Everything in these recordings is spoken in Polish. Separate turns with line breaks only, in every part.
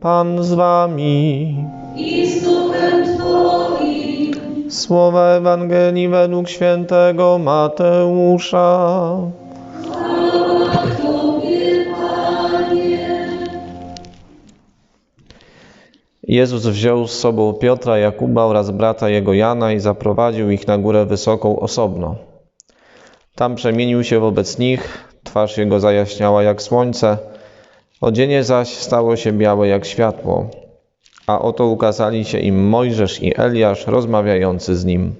Pan z wami.
i z duchem Twoim.
Słowa Ewangelii według świętego Mateusza.
Tobie, Panie.
Jezus wziął z sobą Piotra, Jakuba oraz brata jego Jana i zaprowadził ich na górę wysoką osobno. Tam przemienił się wobec nich, twarz jego zajaśniała jak słońce, odzienie zaś stało się białe jak światło. A oto ukazali się im Mojżesz i Eliasz rozmawiający z nim.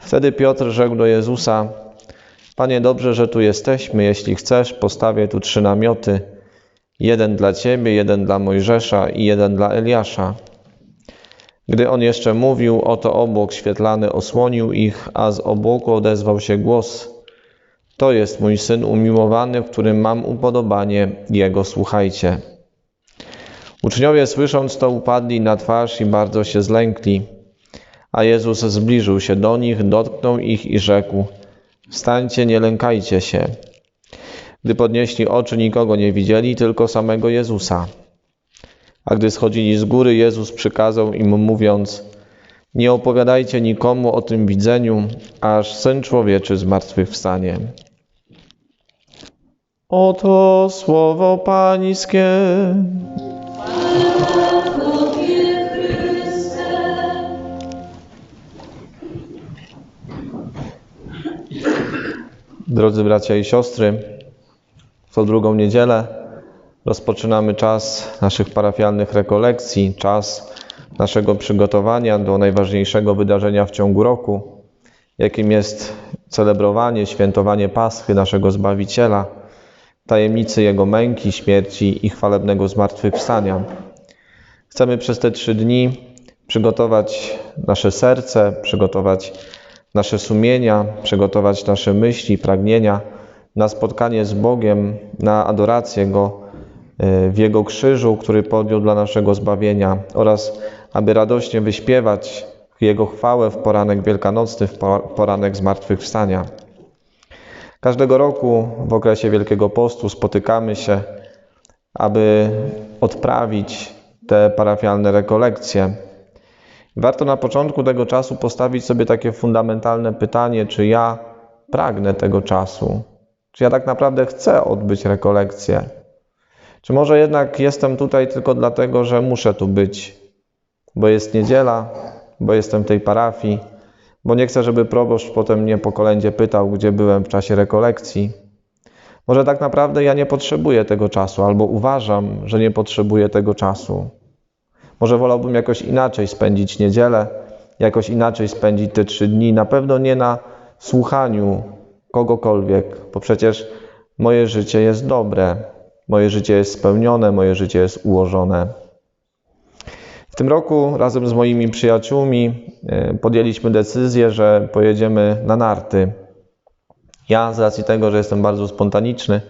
Wtedy Piotr rzekł do Jezusa: Panie, dobrze, że tu jesteśmy. Jeśli chcesz, postawię tu trzy namioty: jeden dla ciebie, jeden dla Mojżesza i jeden dla Eliasza. Gdy on jeszcze mówił, oto obłok świetlany osłonił ich, a z obłoku odezwał się głos: To jest mój syn umiłowany, w którym mam upodobanie, jego słuchajcie. Uczniowie słysząc to upadli na twarz i bardzo się zlękli. A Jezus zbliżył się do nich, dotknął ich i rzekł: Wstańcie, nie lękajcie się. Gdy podnieśli oczy, nikogo nie widzieli, tylko samego Jezusa. A gdy schodzili z góry, Jezus przykazał im, mówiąc: Nie opowiadajcie nikomu o tym widzeniu, aż syn człowieczy zmartwychwstanie. Oto słowo Pańskie. Drodzy bracia i siostry, co drugą niedzielę rozpoczynamy czas naszych parafialnych rekolekcji, czas naszego przygotowania do najważniejszego wydarzenia w ciągu roku, jakim jest celebrowanie, świętowanie Paschy naszego Zbawiciela, tajemnicy Jego męki, śmierci i chwalebnego zmartwychwstania. Chcemy przez te trzy dni przygotować nasze serce, przygotować nasze sumienia, przygotować nasze myśli, pragnienia na spotkanie z Bogiem, na adorację Go y, w Jego krzyżu, który podjął dla naszego zbawienia oraz aby radośnie wyśpiewać Jego chwałę w poranek wielkanocny, w po- poranek zmartwychwstania. Każdego roku w okresie Wielkiego Postu spotykamy się, aby odprawić te parafialne rekolekcje. Warto na początku tego czasu postawić sobie takie fundamentalne pytanie, czy ja pragnę tego czasu? Czy ja tak naprawdę chcę odbyć rekolekcję? Czy może jednak jestem tutaj tylko dlatego, że muszę tu być, bo jest niedziela, bo jestem w tej parafii, bo nie chcę, żeby proboszcz potem mnie po kolędzie pytał, gdzie byłem w czasie rekolekcji? Może tak naprawdę ja nie potrzebuję tego czasu, albo uważam, że nie potrzebuję tego czasu. Może wolałbym jakoś inaczej spędzić niedzielę, jakoś inaczej spędzić te trzy dni. Na pewno nie na słuchaniu kogokolwiek, bo przecież moje życie jest dobre, moje życie jest spełnione, moje życie jest ułożone. W tym roku razem z moimi przyjaciółmi e, podjęliśmy decyzję, że pojedziemy na narty. Ja z racji tego, że jestem bardzo spontaniczny,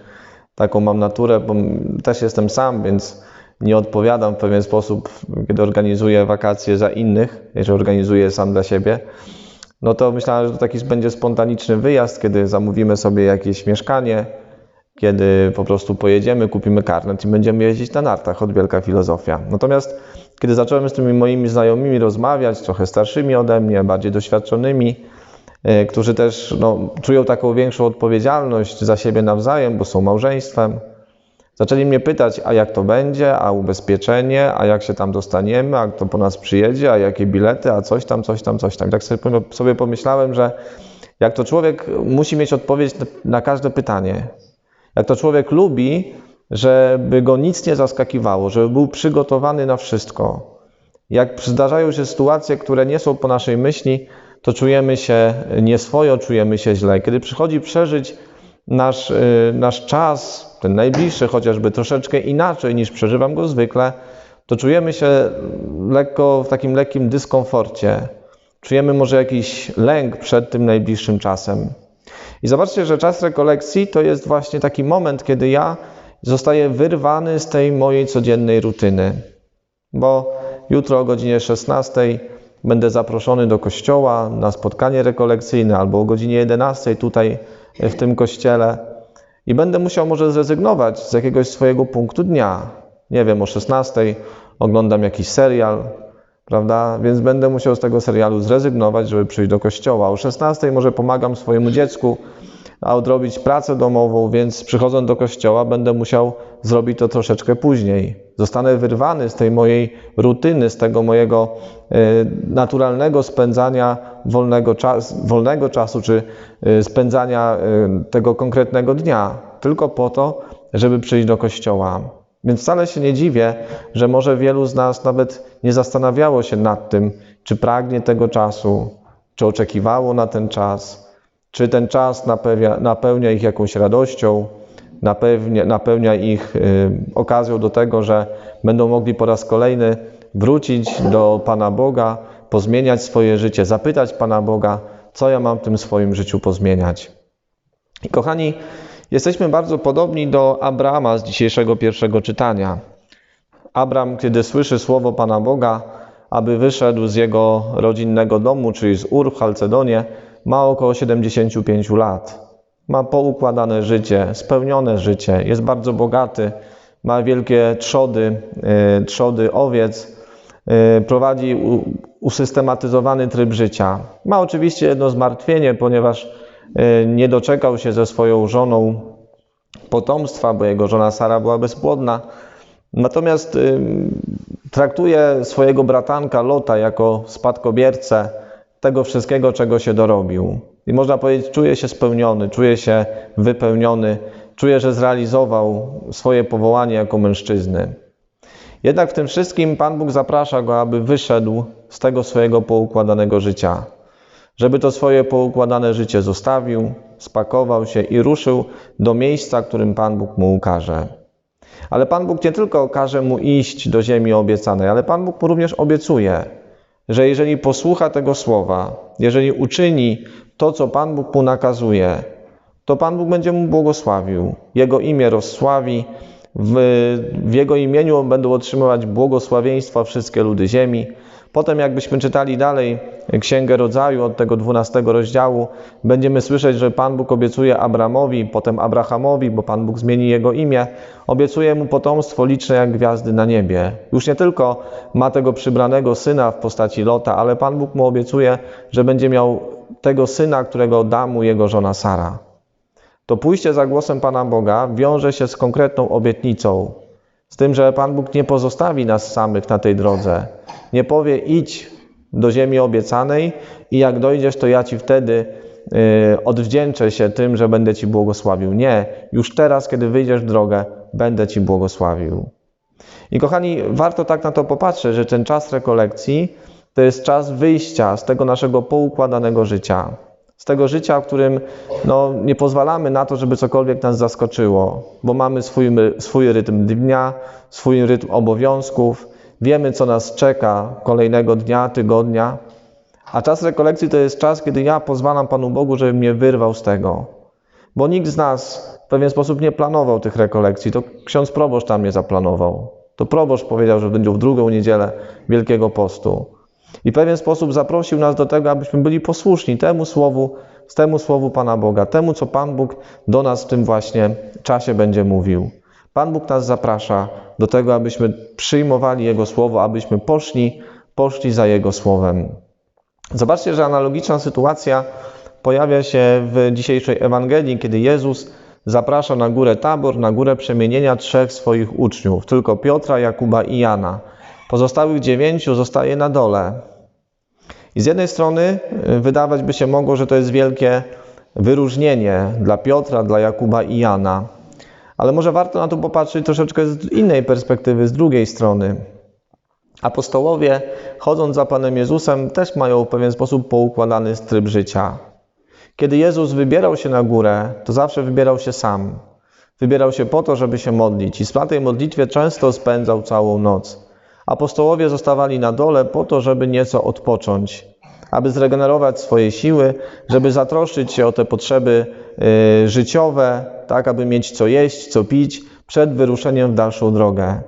taką mam naturę, bo też jestem sam, więc nie odpowiadam w pewien sposób, kiedy organizuję wakacje za innych, jeżeli organizuję sam dla siebie, no to myślałem, że to taki będzie spontaniczny wyjazd, kiedy zamówimy sobie jakieś mieszkanie, kiedy po prostu pojedziemy, kupimy karnet i będziemy jeździć na nartach, od wielka filozofia. Natomiast kiedy zacząłem z tymi moimi znajomymi rozmawiać, trochę starszymi ode mnie, bardziej doświadczonymi, e, którzy też no, czują taką większą odpowiedzialność za siebie nawzajem, bo są małżeństwem, Zaczęli mnie pytać, a jak to będzie, a ubezpieczenie, a jak się tam dostaniemy, a kto po nas przyjedzie, a jakie bilety, a coś tam, coś tam, coś tam. I tak sobie, pom- sobie pomyślałem, że jak to człowiek musi mieć odpowiedź na każde pytanie. Jak to człowiek lubi, żeby go nic nie zaskakiwało, żeby był przygotowany na wszystko. Jak zdarzają się sytuacje, które nie są po naszej myśli, to czujemy się nieswojo, czujemy się źle. Kiedy przychodzi przeżyć nasz, y, nasz czas, ten najbliższy chociażby troszeczkę inaczej niż przeżywam go zwykle, to czujemy się lekko w takim lekkim dyskomforcie. Czujemy może jakiś lęk przed tym najbliższym czasem. I zobaczcie, że czas rekolekcji to jest właśnie taki moment, kiedy ja zostaję wyrwany z tej mojej codziennej rutyny. Bo jutro o godzinie 16 będę zaproszony do kościoła na spotkanie rekolekcyjne, albo o godzinie 11 tutaj w tym kościele i będę musiał może zrezygnować z jakiegoś swojego punktu dnia. nie wiem, o 16 oglądam jakiś serial, prawda? Więc będę musiał z tego serialu zrezygnować, żeby przyjść do kościoła. O 16 może pomagam swojemu dziecku a odrobić pracę domową, więc przychodząc do kościoła będę musiał zrobić to troszeczkę później. Zostanę wyrwany z tej mojej rutyny, z tego mojego e, naturalnego spędzania wolnego, czas, wolnego czasu, czy e, spędzania e, tego konkretnego dnia, tylko po to, żeby przyjść do kościoła. Więc wcale się nie dziwię, że może wielu z nas nawet nie zastanawiało się nad tym, czy pragnie tego czasu, czy oczekiwało na ten czas, czy ten czas napełnia, napełnia ich jakąś radością, napełnia, napełnia ich y, okazją do tego, że będą mogli po raz kolejny wrócić do Pana Boga, pozmieniać swoje życie, zapytać Pana Boga, co ja mam w tym swoim życiu pozmieniać. I kochani, jesteśmy bardzo podobni do Abrama z dzisiejszego pierwszego czytania. Abram, kiedy słyszy słowo Pana Boga, aby wyszedł z jego rodzinnego domu, czyli z Ur w Halcedonie, ma około 75 lat. Ma poukładane życie, spełnione życie, jest bardzo bogaty, ma wielkie trzody, y, trzody owiec, y, prowadzi usystematyzowany tryb życia. Ma oczywiście jedno zmartwienie, ponieważ y, nie doczekał się ze swoją żoną potomstwa, bo jego żona Sara była bezpłodna. Natomiast traktuje swojego bratanka Lota jako spadkobiercę tego wszystkiego, czego się dorobił. I można powiedzieć, czuje się spełniony, czuje się wypełniony, czuje, że zrealizował swoje powołanie jako mężczyzny. Jednak w tym wszystkim Pan Bóg zaprasza go, aby wyszedł z tego swojego poukładanego życia. Żeby to swoje poukładane życie zostawił, spakował się i ruszył do miejsca, którym Pan Bóg mu ukaże. Ale Pan Bóg nie tylko każe mu iść do ziemi obiecanej, ale Pan Bóg mu również obiecuje, że jeżeli posłucha tego słowa, jeżeli uczyni to, co Pan Bóg mu nakazuje, to Pan Bóg będzie mu błogosławił. Jego imię rozsławi, w, w Jego imieniu będą otrzymywać błogosławieństwa wszystkie ludy ziemi. Potem, jakbyśmy czytali dalej Księgę Rodzaju od tego 12 rozdziału, będziemy słyszeć, że Pan Bóg obiecuje Abramowi, potem Abrahamowi, bo Pan Bóg zmieni jego imię, obiecuje mu potomstwo liczne jak gwiazdy na niebie. Już nie tylko ma tego przybranego syna w postaci Lota, ale Pan Bóg mu obiecuje, że będzie miał tego syna, którego da mu jego żona Sara. To pójście za głosem Pana Boga wiąże się z konkretną obietnicą, z tym, że Pan Bóg nie pozostawi nas samych na tej drodze. Nie powie idź do ziemi obiecanej i jak dojdziesz, to ja Ci wtedy yy, odwdzięczę się tym, że będę Ci błogosławił. Nie, już teraz, kiedy wyjdziesz w drogę, będę Ci błogosławił. I kochani, warto tak na to popatrzeć, że ten czas rekolekcji to jest czas wyjścia z tego naszego poukładanego życia. Z tego życia, w którym no, nie pozwalamy na to, żeby cokolwiek nas zaskoczyło, bo mamy swój, swój rytm dnia, swój rytm obowiązków, wiemy, co nas czeka kolejnego dnia, tygodnia. A czas rekolekcji to jest czas, kiedy ja pozwalam Panu Bogu, żeby mnie wyrwał z tego. Bo nikt z nas w pewien sposób nie planował tych rekolekcji. To ksiądz proboszcz tam nie zaplanował. To proboszcz powiedział, że będzie w drugą niedzielę Wielkiego Postu. I w pewien sposób zaprosił nas do tego, abyśmy byli posłuszni temu słowu, temu słowu Pana Boga, temu, co Pan Bóg do nas w tym właśnie czasie będzie mówił. Pan Bóg nas zaprasza do tego, abyśmy przyjmowali Jego słowo, abyśmy poszli, poszli za Jego słowem. Zobaczcie, że analogiczna sytuacja pojawia się w dzisiejszej Ewangelii, kiedy Jezus zaprasza na górę Tabor, na górę przemienienia trzech swoich uczniów, tylko Piotra, Jakuba i Jana. Pozostałych dziewięciu zostaje na dole. I z jednej strony y, wydawać by się mogło, że to jest wielkie wyróżnienie dla Piotra, dla Jakuba i Jana. Ale może warto na to popatrzeć troszeczkę z innej perspektywy, z drugiej strony. Apostołowie, chodząc za Panem Jezusem, też mają w pewien sposób poukładany tryb życia. Kiedy Jezus wybierał się na górę, to zawsze wybierał się sam. Wybierał się po to, żeby się modlić i w tej modlitwie często spędzał całą noc. Apostołowie zostawali na dole po to, żeby nieco odpocząć, aby zregenerować swoje siły, żeby zatroszczyć się o te potrzeby y, życiowe, tak aby mieć co jeść, co pić przed wyruszeniem w dalszą drogę.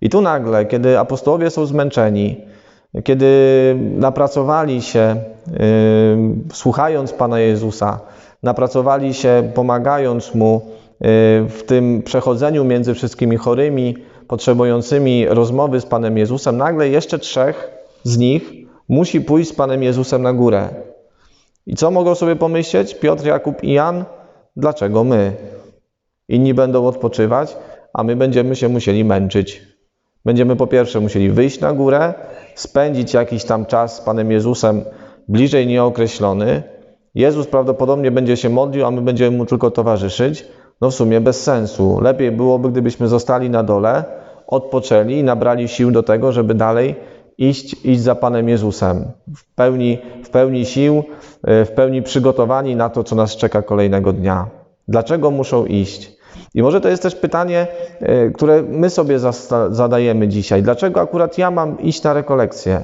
I tu nagle, kiedy apostołowie są zmęczeni, kiedy napracowali się, yy, słuchając Pana Jezusa, napracowali się, pomagając Mu yy, w tym przechodzeniu między wszystkimi chorymi, potrzebującymi rozmowy z Panem Jezusem, nagle jeszcze trzech z nich musi pójść z Panem Jezusem na górę. I co mogą sobie pomyśleć Piotr, Jakub i Jan? Dlaczego my? Inni będą odpoczywać, a my będziemy się musieli męczyć. Będziemy po pierwsze musieli wyjść na górę, spędzić jakiś tam czas z Panem Jezusem bliżej nieokreślony. Jezus prawdopodobnie będzie się modlił, a my będziemy mu tylko towarzyszyć. No w sumie bez sensu. Lepiej byłoby, gdybyśmy zostali na dole, odpoczęli i nabrali sił do tego, żeby dalej iść, iść za Panem Jezusem. W pełni, w pełni sił, w pełni przygotowani na to, co nas czeka kolejnego dnia. Dlaczego muszą iść? I może to jest też pytanie, które my sobie zadajemy dzisiaj. Dlaczego akurat ja mam iść na rekolekcje?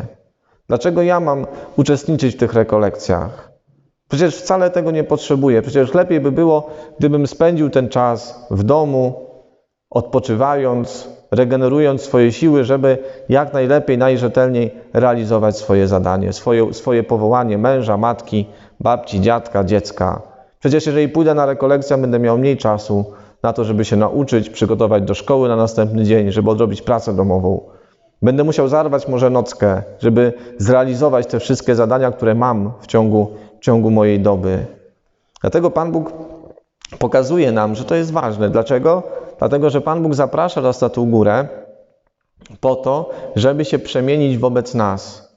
Dlaczego ja mam uczestniczyć w tych rekolekcjach? Przecież wcale tego nie potrzebuję. Przecież lepiej by było, gdybym spędził ten czas w domu, odpoczywając, regenerując swoje siły, żeby jak najlepiej, najrzetelniej realizować swoje zadanie, swoje, swoje powołanie męża, matki, babci, dziadka, dziecka. Przecież jeżeli pójdę na rekolekcję, będę miał mniej czasu na to, żeby się nauczyć, przygotować do szkoły na następny dzień, żeby odrobić pracę domową. Będę musiał zarwać może nockę, żeby zrealizować te wszystkie zadania, które mam w ciągu, ciągu mojej doby. Dlatego Pan Bóg pokazuje nam, że to jest ważne. Dlaczego? Dlatego, że Pan Bóg zaprasza nas na tą górę po to, żeby się przemienić wobec nas.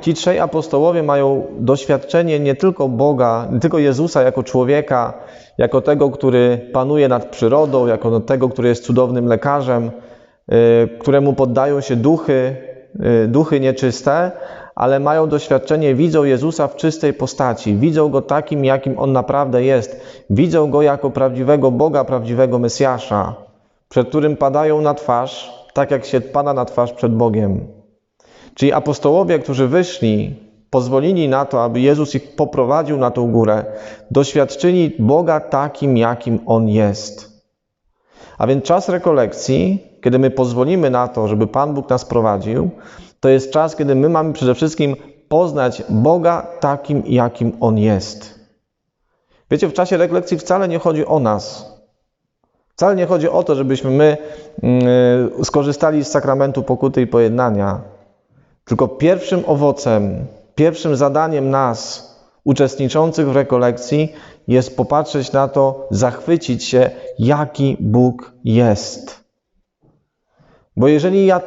Ci trzej apostołowie mają doświadczenie nie tylko Boga, nie tylko Jezusa jako człowieka, jako tego, który panuje nad przyrodą, jako tego, który jest cudownym lekarzem, któremu poddają się duchy, duchy nieczyste, ale mają doświadczenie, widzą Jezusa w czystej postaci, widzą Go takim, jakim On naprawdę jest, widzą Go jako prawdziwego Boga, prawdziwego Mesjasza, przed którym padają na twarz, tak jak się pada na twarz przed Bogiem. Czyli apostołowie, którzy wyszli, pozwolili na to, aby Jezus ich poprowadził na tą górę, doświadczyli Boga takim, jakim On jest. A więc czas rekolekcji, kiedy my pozwolimy na to, żeby Pan Bóg nas prowadził, to jest czas, kiedy my mamy przede wszystkim poznać Boga takim, jakim On jest. Wiecie, w czasie rekolekcji wcale nie chodzi o nas. Wcale nie chodzi o to, żebyśmy my yy, skorzystali z sakramentu pokuty i pojednania. Tylko pierwszym owocem, pierwszym zadaniem nas, uczestniczących w rekolekcji, jest popatrzeć na to, zachwycić się, jaki Bóg jest. Bo jeżeli ja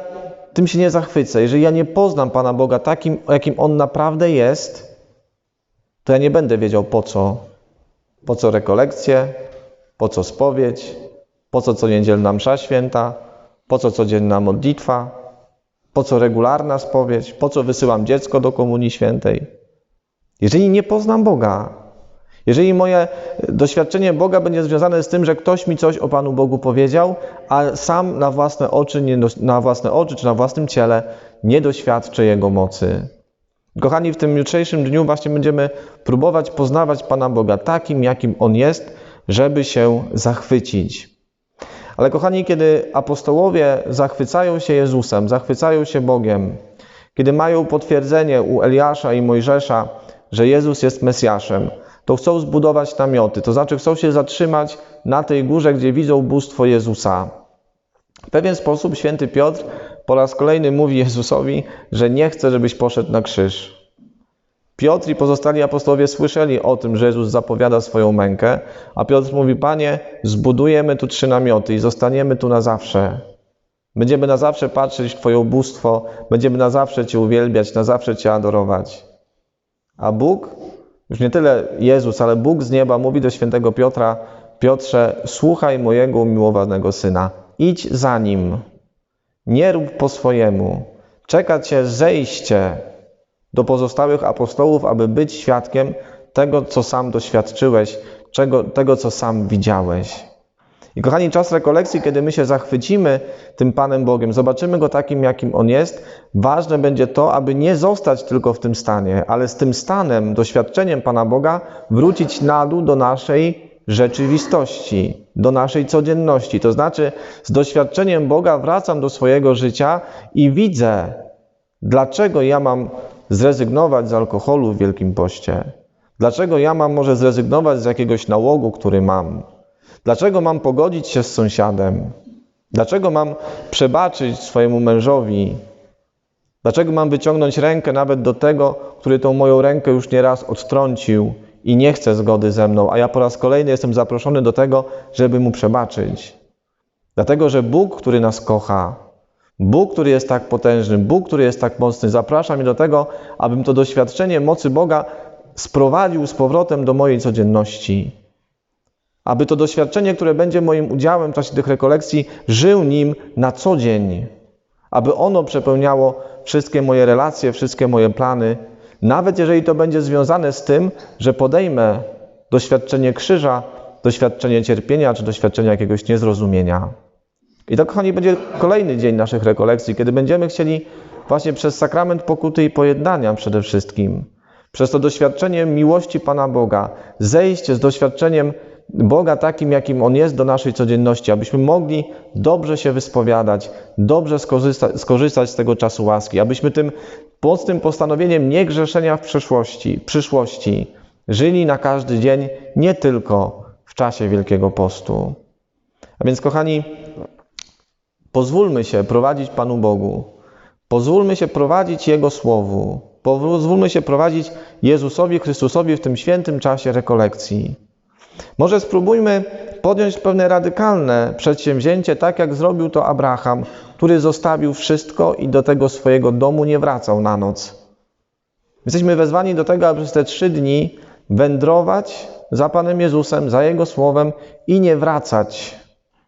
tym się nie zachwycę, jeżeli ja nie poznam Pana Boga takim, jakim On naprawdę jest, to ja nie będę wiedział po co. Po co rekolekcje, po co spowiedź, po co co niedzielna msza święta, po co codzienna modlitwa, po co regularna spowiedź, po co wysyłam dziecko do Komunii Świętej. Jeżeli nie poznam Boga, jeżeli moje doświadczenie Boga będzie związane z tym, że ktoś mi coś o Panu Bogu powiedział, a sam na własne oczy, nie, na własne oczy czy na własnym ciele nie doświadczę Jego mocy. Kochani, w tym jutrzejszym dniu właśnie będziemy próbować poznawać Pana Boga takim, jakim On jest, żeby się zachwycić. Ale kochani, kiedy apostołowie zachwycają się Jezusem, zachwycają się Bogiem, kiedy mają potwierdzenie u Eliasza i Mojżesza, że Jezus jest Mesjaszem, to chcą zbudować namioty, to znaczy chcą się zatrzymać na tej górze, gdzie widzą bóstwo Jezusa. W pewien sposób święty Piotr po raz kolejny mówi Jezusowi, że nie chce, żebyś poszedł na krzyż. Piotr i pozostali apostołowie słyszeli o tym, że Jezus zapowiada swoją mękę, a Piotr mówi: Panie, zbudujemy tu trzy namioty i zostaniemy tu na zawsze. Będziemy na zawsze patrzeć w Twoje bóstwo, będziemy na zawsze Cię uwielbiać, na zawsze Cię adorować. A Bóg, już nie tyle Jezus, ale Bóg z nieba mówi do świętego Piotra: Piotrze, słuchaj mojego umiłowanego syna, idź za nim, nie rób po swojemu, czeka Cię zejście do pozostałych apostołów, aby być świadkiem tego, co sam doświadczyłeś, czego, tego, co sam widziałeś. I kochani, czas rekolekcji, kiedy my się zachwycimy tym Panem Bogiem, zobaczymy Go takim, jakim On jest, ważne będzie to, aby nie zostać tylko w tym stanie, ale z tym stanem, doświadczeniem Pana Boga wrócić na dół do naszej rzeczywistości, do naszej codzienności. To znaczy, z doświadczeniem Boga wracam do swojego życia i widzę, dlaczego ja mam zrezygnować z alkoholu w Wielkim Poście. Dlaczego ja mam może zrezygnować z jakiegoś nałogu, który mam? Dlaczego mam pogodzić się z sąsiadem? Dlaczego mam przebaczyć swojemu mężowi? Dlaczego mam wyciągnąć rękę nawet do tego, który tą moją rękę już nieraz odtrącił i nie chce zgody ze mną, a ja po raz kolejny jestem zaproszony do tego, żeby mu przebaczyć? Dlatego, że Bóg, który nas kocha, Bóg, który jest tak potężny, Bóg, który jest tak mocny, zaprasza mnie do tego, abym to doświadczenie mocy Boga sprowadził z powrotem do mojej codzienności. Aby to doświadczenie, które będzie moim udziałem w czasie tych rekolekcji, żył nim na co dzień. Aby ono przepełniało wszystkie moje relacje, wszystkie moje plany, nawet jeżeli to będzie związane z tym, że podejmę doświadczenie krzyża, doświadczenie cierpienia czy doświadczenie jakiegoś niezrozumienia. I to, kochani, będzie kolejny dzień naszych rekolekcji, kiedy będziemy chcieli właśnie przez sakrament pokuty i pojednania przede wszystkim, przez to doświadczenie miłości Pana Boga, zejść z doświadczeniem Boga takim, jakim On jest do naszej codzienności, abyśmy mogli dobrze się wyspowiadać, dobrze skorzysta skorzystać z tego czasu łaski, abyśmy tym mocnym postanowieniem niegrzeszenia w przeszłości, przyszłości żyli na każdy dzień, nie tylko w czasie Wielkiego Postu. A więc, kochani, Pozwólmy się prowadzić Panu Bogu. Pozwólmy się prowadzić Jego Słowu. Pozwólmy się prowadzić Jezusowi Chrystusowi w tym świętym czasie rekolekcji. Może spróbujmy podjąć pewne radykalne przedsięwzięcie, tak jak zrobił to Abraham, który zostawił wszystko i do tego swojego domu nie wracał na noc. Jesteśmy wezwani do tego, aby przez te trzy dni wędrować za Panem Jezusem, za Jego Słowem i nie wracać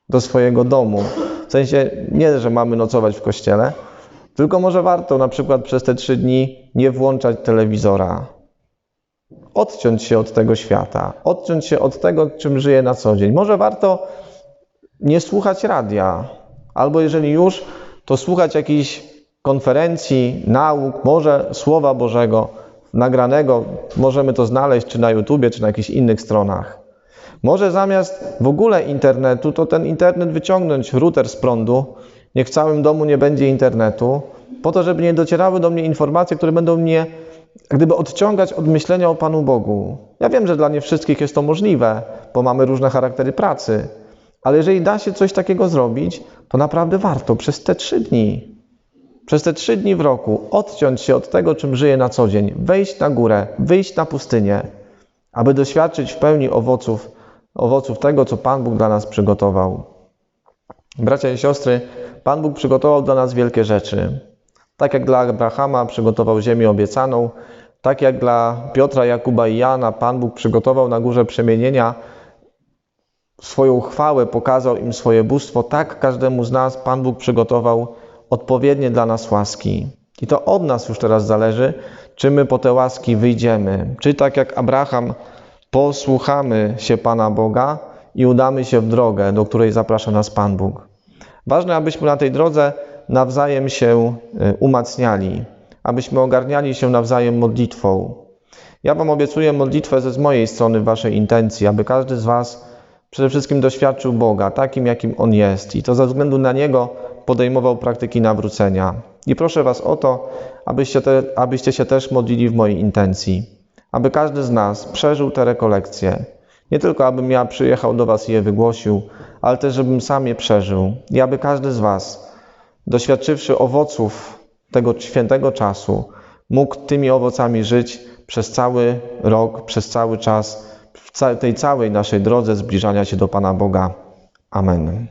do swojego domu. W sensie nie, że mamy nocować w kościele, tylko może warto na przykład przez te trzy dni nie włączać telewizora. Odciąć się od tego świata, odciąć się od tego, czym żyję na co dzień. Może warto nie słuchać radia, albo jeżeli już, to słuchać jakichś konferencji, nauk, może Słowa Bożego nagranego. Możemy to znaleźć czy na YouTubie, czy na jakichś innych stronach. Może zamiast w ogóle internetu, to ten internet wyciągnąć, router z prądu, niech w całym domu nie będzie internetu, po to, żeby nie docierały do mnie informacje, które będą mnie gdyby odciągać od myślenia o Panu Bogu. Ja wiem, że dla nie wszystkich jest to możliwe, bo mamy różne charaktery pracy, ale jeżeli da się coś takiego zrobić, to naprawdę warto przez te trzy dni, przez te trzy dni w roku odciąć się od tego, czym żyję na co dzień, wejść na górę, wyjść na pustynię, aby doświadczyć w pełni owoców owoców tego, co Pan Bóg dla nas przygotował. Bracia i siostry, Pan Bóg przygotował dla nas wielkie rzeczy. Tak jak dla Abrahama przygotował ziemię obiecaną, tak jak dla Piotra, Jakuba i Jana Pan Bóg przygotował na górze przemienienia swoją chwałę, pokazał im swoje bóstwo, tak każdemu z nas Pan Bóg przygotował odpowiednie dla nas łaski. I to od nas już teraz zależy, czy my po te łaski wyjdziemy. Czy tak jak Abraham posłuchamy się Pana Boga i udamy się w drogę, do której zaprasza nas Pan Bóg. Ważne, abyśmy na tej drodze nawzajem się e, umacniali, abyśmy ogarniali się nawzajem modlitwą. Ja Wam obiecuję modlitwę ze z mojej strony Waszej intencji, aby każdy z Was przede wszystkim doświadczył Boga takim, jakim On jest i to ze względu na Niego podejmował praktyki nawrócenia. I proszę Was o to, abyście, te, abyście się też modlili w mojej intencji aby każdy z nas przeżył te rekolekcje. Nie tylko, abym ja przyjechał do Was i je wygłosił, ale też, żebym sam je przeżył. I aby każdy z Was, doświadczywszy owoców tego świętego czasu, mógł tymi owocami żyć przez cały rok, przez cały czas, w tej całej naszej drodze zbliżania się do Pana Boga. Amen.